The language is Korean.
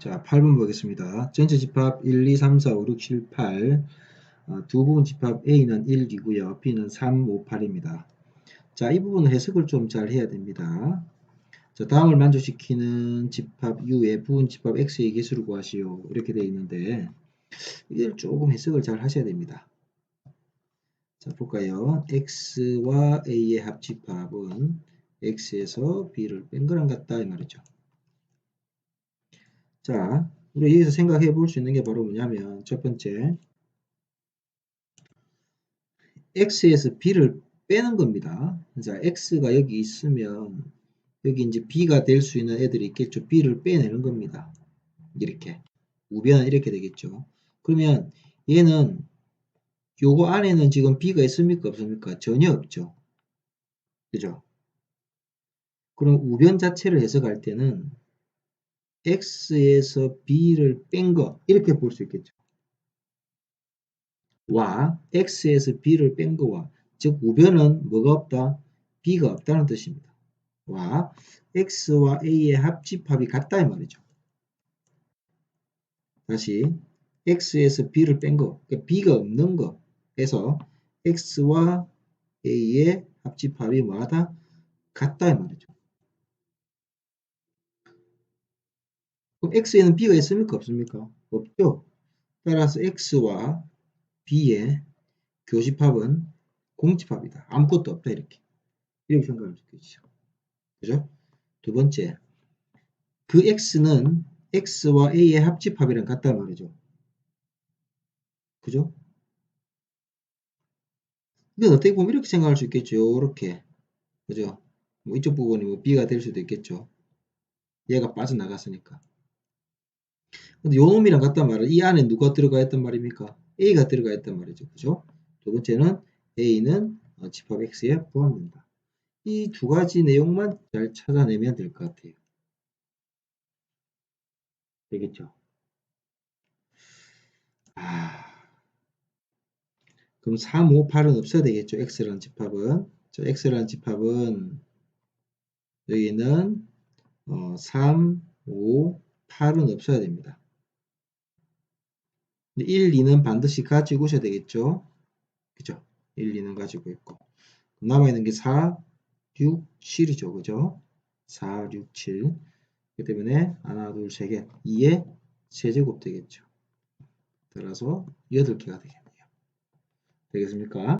자, 8번 보겠습니다. 전체 집합 1, 2, 3, 4, 5, 6, 7, 8. 어, 두 부분 집합 A는 1이고요. B는 3, 5, 8입니다. 자, 이 부분은 해석을 좀 잘 해야 됩니다. 자, 다음을 만족시키는 집합 U의 부분 집합 X의 개수를 구하시오. 이렇게 되어 있는데, 이걸 조금 해석을 잘 하셔야 됩니다. 자, 볼까요? X와 A의 합집합은 X에서 B를 뺀 거랑 같다. 이 말이죠. 자, 우리 여기서 생각해 볼 수 있는 게 바로 뭐냐면, 첫 번째, x에서 b를 빼는 겁니다. 자, x가 여기 있으면 여기 이제 b가 될 수 있는 애들이 있겠죠. b를 빼내는 겁니다. 이렇게. 우변은 이렇게 되겠죠. 그러면 얘는 요거 안에는 지금 b가 있습니까? 없습니까? 전혀 없죠. 그죠? 그럼 우변 자체를 해석할 때는 x에서 b를 뺀 거 이렇게 볼 수 있겠죠. 와 x에서 b를 뺀 거와 즉 우변은 뭐가 없다? b가 없다는 뜻입니다. 와 x와 a의 합집합이 같다 이 말이죠. 다시 x에서 b를 뺀 거, 그러니까 b가 없는 거에서 x와 a의 합집합이 뭐하다? 같다 이 말이죠. 그럼 x에는 b가 있습니까? 없습니까? 없죠. 따라서 x와 b의 교집합은 공집합이다. 아무것도 없다 이렇게. 이렇게 생각할 수 있겠죠. 그죠? 두 번째, 그 x는 x와 a의 합집합이랑 같단 말이죠. 그죠? 이건 어떻게 보면 이렇게 생각할 수 있겠죠. 이렇게. 그죠? 뭐 이쪽 부분이 뭐 b가 될 수도 있겠죠. 얘가 빠져나갔으니까. 근데 요 놈이랑 같단 말이에요. 이 안에 누가 들어가 있단 말입니까? A가 들어가 있단 말이죠. 그죠? 두 번째는 A는 어, 집합 X에 포함된다. 이 두 가지 내용만 잘 찾아내면 될 것 같아요. 되겠죠? 아, 그럼 3, 5, 8은 없어야 되겠죠. X라는 집합은. 자, X라는 집합은 여기는 어, 3, 5, 8은 없어야 됩니다. 1, 2는 반드시 가지고 오셔야 되겠죠. 그죠? 1, 2는 가지고 있고. 남아있는 게 4, 6, 7이죠. 그죠? 4, 6, 7. 그 때문에 하나, 둘, 세 개. 2의 세제곱 되겠죠. 따라서 8개가 되겠네요. 되겠습니까?